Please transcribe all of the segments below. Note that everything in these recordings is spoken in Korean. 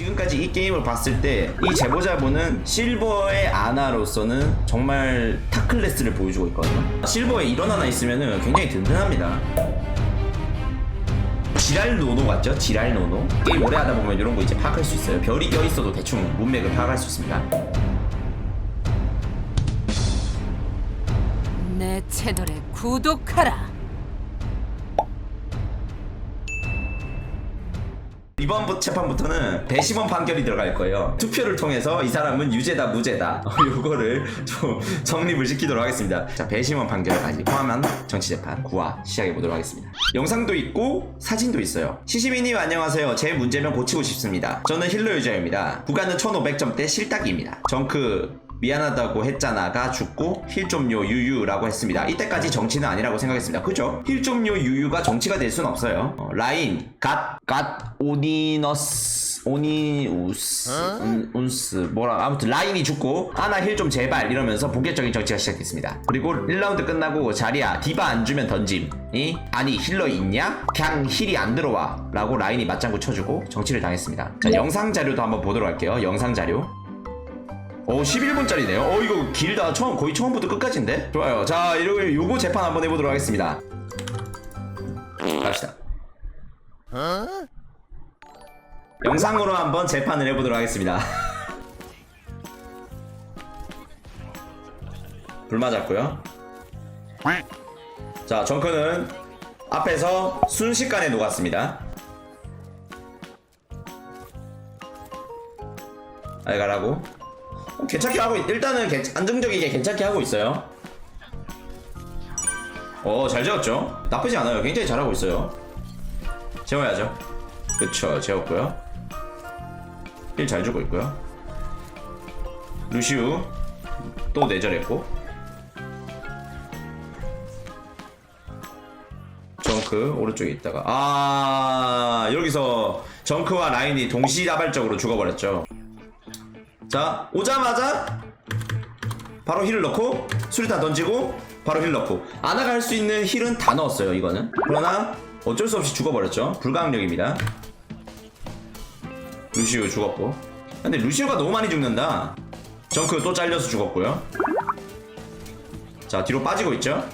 지금까지 이 게임을 봤을 때 이 제보자분은 실버의 아나로서는 정말 탑클래스를 보여주고 있거든요. 실버에 이런 하나 있으면 굉장히 든든합니다. 지랄 노노 같죠? 지랄 노노? 게임 오래 하다 보면 이런 거 이제 파악할 수 있어요. 별이 껴 있어도 대충 문맥을 파악할 수 있습니다. 내 채널에 구독하라. 이번 부- 재판부터는 배심원 판결이 들어갈 거예요. 투표를 통해서 이 사람은 유죄다 무죄다 요거를 좀 정립을 시키도록 하겠습니다. 자 배심원 판결까지 포함한 정치 재판 9화 시작해 보도록 하겠습니다. 영상도 있고 사진도 있어요. 시시미님 안녕하세요. 제 문제면 고치고 싶습니다. 저는 힐러 유저입니다. 구간은 1500점대 실딱입니다. 정크 미안하다고 했잖아가 죽고 힐 좀요 유유라고 했습니다. 이때까지 정치는 아니라고 생각했습니다. 그죠? 힐 좀요 유유가 정치가 될 순 없어요. 어, 라인 갓, 갓 오니너스 오니우스 운, 운스 뭐라 아무튼 라인이 죽고 아나 힐 좀 제발 이러면서 본격적인 정치가 시작됐습니다. 그리고 1라운드 끝나고 자리야 디바 안 주면 던짐 이 아니 힐러 있냐? 그냥 힐이 안 들어와 라고 라인이 맞장구 쳐주고 정치를 당했습니다. 자 영상 자료도 한번 보도록 할게요. 영상 자료 오 11분짜리네요. 어 이거 길다. 처음 거의 처음부터 끝까지인데. 좋아요. 자 이러 요거 재판 한번 해보도록 하겠습니다. 갑시다. 영상으로 한번 재판을 해보도록 하겠습니다. 불 맞았고요. 자 정크는 앞에서 순식간에 녹았습니다. 알 가라고. 어, 괜찮게 하고 있, 일단은 괜- 안정적이게 괜찮게 하고 있어요. 어, 잘 재웠죠? 나쁘지 않아요. 굉장히 잘하고 있어요. 재워야죠. 그쵸, 재웠고요. 힐 잘 주고 있고요. 루시우 또 내절했고. 정크 오른쪽에 있다가 아 여기서 정크와 라인이 동시다발적으로 죽어버렸죠. 자 오자마자 바로 힐을 넣고 수리탄 던지고 바로 힐 넣고. 할수 있는 힐은 다 넣었어요 이거는. 그러나 어쩔 수 없이 죽어버렸죠. 불가항력입니다. 루시우 죽었고. 근데 루시우가 너무 많이 죽는다. 정크 또 잘려서 죽었고요. 자 뒤로 빠지고 있죠.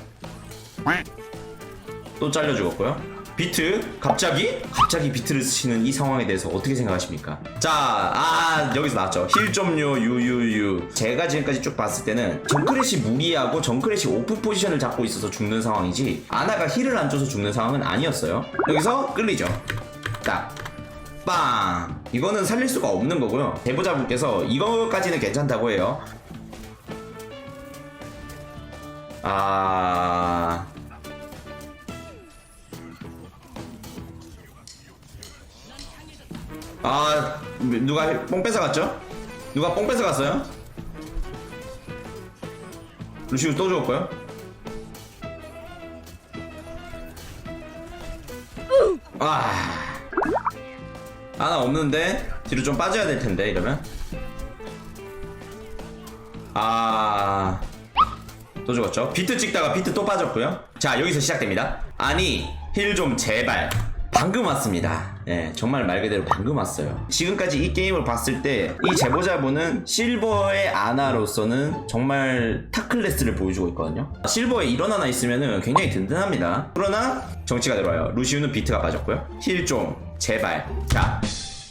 또 잘려 죽었고요. 비트 갑자기 갑자기 비트를 쓰시는 이 상황에 대해서 어떻게 생각하십니까? 자, 아 여기서 나왔죠. 힐 좀요 유유유. 제가 지금까지 쭉 봤을 때는 정크렛이 무리하고 정크렛이 오프 포지션을 잡고 있어서 죽는 상황이지 아나가 힐을 안 줘서 죽는 상황은 아니었어요. 여기서 끌리죠. 딱. 빵! 이거는 살릴 수가 없는 거고요. 대부자분께서 이거까지는 괜찮다고 해요. 아... 아 누가 뽕 뺏어갔죠? 누가 뽕 뺏어갔어요? 루시우 또 죽었고요 아 하나 없는데 뒤로 좀 빠져야 될 텐데 이러면 아... 또 죽었죠? 비트 찍다가 비트 또 빠졌고요. 자 여기서 시작됩니다. 아니 힐 좀 제발. 방금 왔습니다. 예, 정말 말 그대로 방금 왔어요. 지금까지 이 게임을 봤을 때 이 제보자분은 실버의 아나로서는 정말 탑 클래스를 보여주고 있거든요. 실버에 이런 하나 있으면 굉장히 든든합니다. 그러나 정치가 들어와요. 루시우는 비트가 빠졌고요. 힐 좀 제발. 자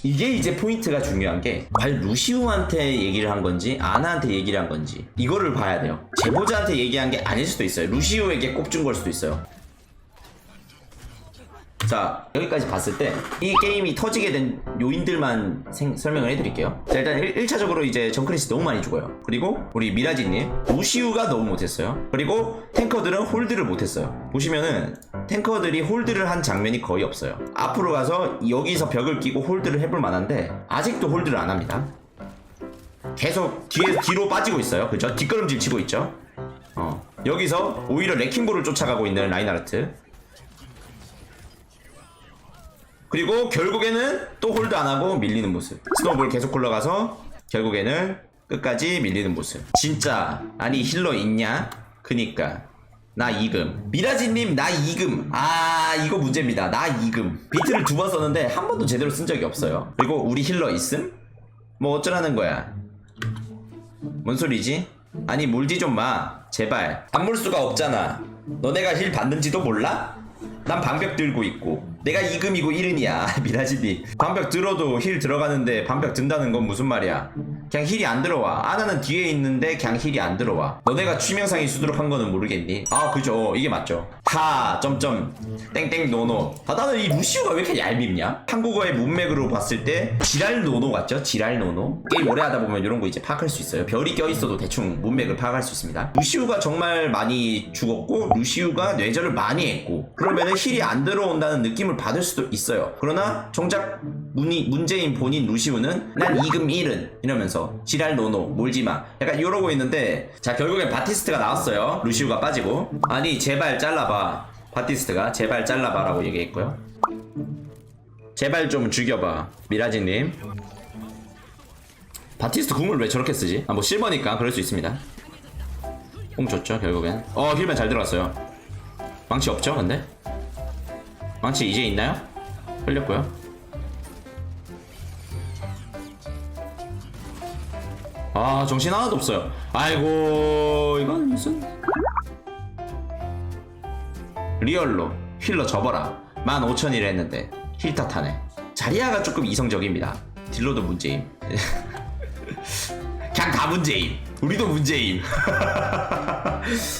이게 이제 포인트가 중요한 게 과연 루시우한테 얘기를 한 건지 아나한테 얘기를 한 건지 이거를 봐야 돼요 제보자한테 얘기한 게 아닐 수도 있어요 루시우에게 꼽준 걸 수도 있어요 자 여기까지 봤을 때 이 게임이 터지게 된 요인들만 생- 설명을 해드릴게요. 자 일단 1, 차적으로 이제 정크리스 너무 많이 죽어요. 그리고 우리 미라지님 루시우가 너무 못했어요. 그리고 탱커들은 홀드를 못했어요. 보시면은 탱커들이 홀드를 한 장면이 거의 없어요. 앞으로 가서 여기서 벽을 끼고 홀드를 해볼 만한데 아직도 홀드를 안 합니다. 계속 뒤에 뒤로 빠지고 있어요. 그죠? 뒷걸음질 치고 있죠? 어 여기서 오히려 레킹볼을 쫓아가고 있는 라인하르트 그리고 결국에는 또 홀드 안 하고 밀리는 모습. 스노볼 계속 굴러가서 결국에는 끝까지 밀리는 모습. 진짜 아니 힐러 있냐? 그니까 나 이금 미라지님 나 이금 아 이거 문제입니다 나 이금 비트를 두 번 썼는데 한 번도 제대로 쓴 적이 없어요 그리고 우리 힐러 있음? 뭐 어쩌라는 거야 뭔 소리지? 아니 물지 좀 마 제발 안 물 수가 없잖아 너네가 힐 받는지도 몰라? 난 방벽 들고 있고 내가 이금이고 이른이야. 미라지니 방벽 들어도 힐 들어가는데 방벽 든다는 건 무슨 말이야? 그냥 힐이 안 들어와. 아나는 뒤에 있는데 그냥 힐이 안 들어와. 너네가 취명상이 수두룩 한 거는 모르겠니? 아 그죠. 이게 맞죠. 하 점점. 땡땡 노노. 아 나는 이 루시우가 왜 이렇게 얄밉냐? 한국어의 문맥으로 봤을 때 지랄 노노 같죠? 지랄 노노. 게임 오래 하다 보면 이런 거 이제 파악할 수 있어요. 별이 껴있어도 대충 문맥을 파악할 수 있습니다. 루시우가 정말 많이 죽었고 루시우가 뇌절을 많이 했고 그러면은 힐이 안 들어온다는 느낌을 받을 수도 있어요. 그러나 정작 문이, 문제인 본인 루시우는 난 이금 1은 이러면서 지랄 노노 몰지마. 약간 이러고 있는데 자 결국엔 바티스트가 나왔어요. 루시우가 빠지고. 아니 제발 잘라봐. 바티스트가 제발 잘라봐 라고 얘기했고요. 제발 좀 죽여봐 미라지님. 바티스트 궁을 왜 저렇게 쓰지? 아 뭐 실버니까 그럴 수 있습니다. 공 좋죠 결국엔. 어 힐맨 잘 들어갔어요. 망치 없죠 근데? 망치 이제 있나요? 흘렸고요. 아 정신 하나도 없어요. 아이고 이건 무슨? 리얼로 힐러 접어라. 15,000일 했는데 힐 탓하네. 자리아가 조금 이성적입니다. 딜러도 문제임. 그냥 다 문제임. 우리도 문제임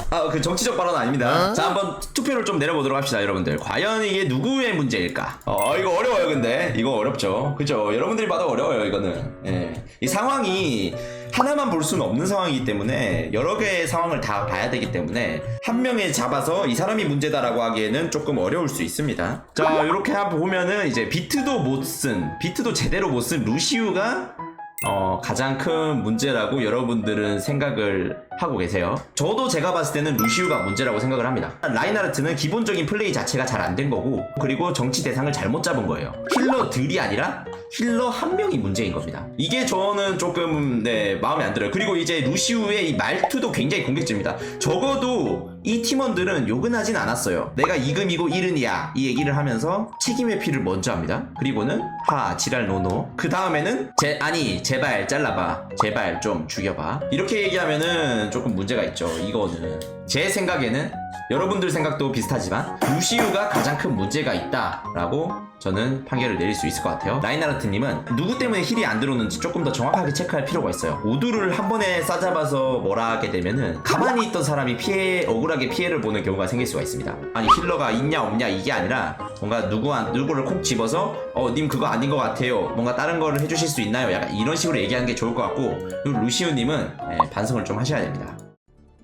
아 그 정치적 발언 아닙니다. 자 한번 투표를 좀 내려보도록 합시다 여러분들. 과연 이게 누구의 문제일까? 어 이거 어려워요 근데. 이거 어렵죠. 그죠? 여러분들이 봐도 어려워요 이거는. 예. 이 상황이 하나만 볼 수는 없는 상황이기 때문에 여러 개의 상황을 다 봐야 되기 때문에 한 명에 잡아서 이 사람이 문제다라고 하기에는 조금 어려울 수 있습니다. 자 이렇게 보면은 이제 비트도 못 쓴 비트도 제대로 못 쓴 루시우가 어, 가장 큰 문제라고 여러분들은 생각을 하고 계세요. 저도 제가 봤을 때는 루시우가 문제라고 생각을 합니다. 라인하르트는 기본적인 플레이 자체가 잘 안 된 거고, 그리고 정치 대상을 잘못 잡은 거예요. 힐러들이 아니라 힐러 한 명이 문제인 겁니다. 이게 저는 조금, 네, 마음에 안 들어요. 그리고 이제 루시우의 이 말투도 굉장히 공격적입니다. 적어도 이 팀원들은 욕은 하진 않았어요. 내가 이금이고 이른이야. 이 얘기를 하면서 책임의 피를 먼저 합니다. 그리고는 하, 지랄 노노. 그 다음에는 제, 아니, 제발 잘라봐. 제발 좀 죽여봐. 이렇게 얘기하면은 조금 문제가 있죠. 이거는. 제 생각에는 여러분들 생각도 비슷하지만 루시우가 가장 큰 문제가 있다라고 저는 판결을 내릴 수 있을 것 같아요. 라인하르트님은 누구 때문에 힐이 안 들어오는지 조금 더 정확하게 체크할 필요가 있어요. 오두를 한 번에 싸잡아서 뭐라 하게 되면은 가만히 있던 사람이 피해 억울하게 피해를 보는 경우가 생길 수가 있습니다. 아니 힐러가 있냐 없냐 이게 아니라 뭔가 누구한 누구를 콕 집어서 어 님 그거 아닌 것 같아요. 뭔가 다른 거를 해주실 수 있나요? 약간 이런 식으로 얘기하는 게 좋을 것 같고 그리고 루시우님은 예, 반성을 좀 하셔야 됩니다.